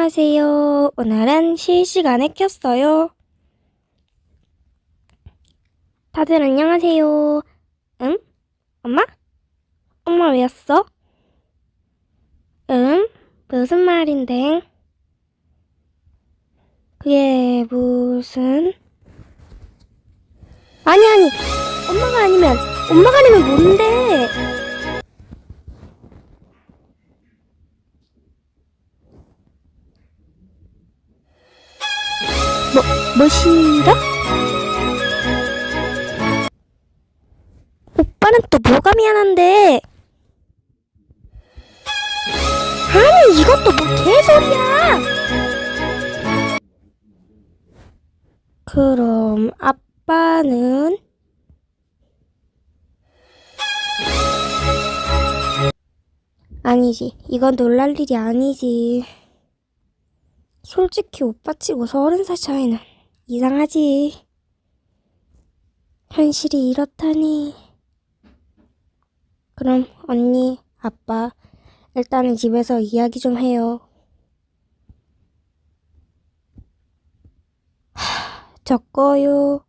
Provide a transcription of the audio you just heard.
안녕하세요. 오늘은 실시간에 켰어요. 다들 안녕하세요. 응? 엄마? 엄마 왜 왔어? 응? 무슨 말인데? 그게 무슨? 아니 아니 엄마가 아니면 엄마가 아니면 뭔데? 뭐, 뭐 싫어? 오빠는 또 뭐가 미안한데? 아니, 이것도 뭐 개소리야! 그럼 아빠는? 아니지, 이건 놀랄 일이 아니지. 솔직히 오빠 치고 서른 살 차이는 이상하지. 현실이 이렇다니. 그럼 언니, 아빠, 일단은 집에서 이야기 좀 해요. 하, 적어요.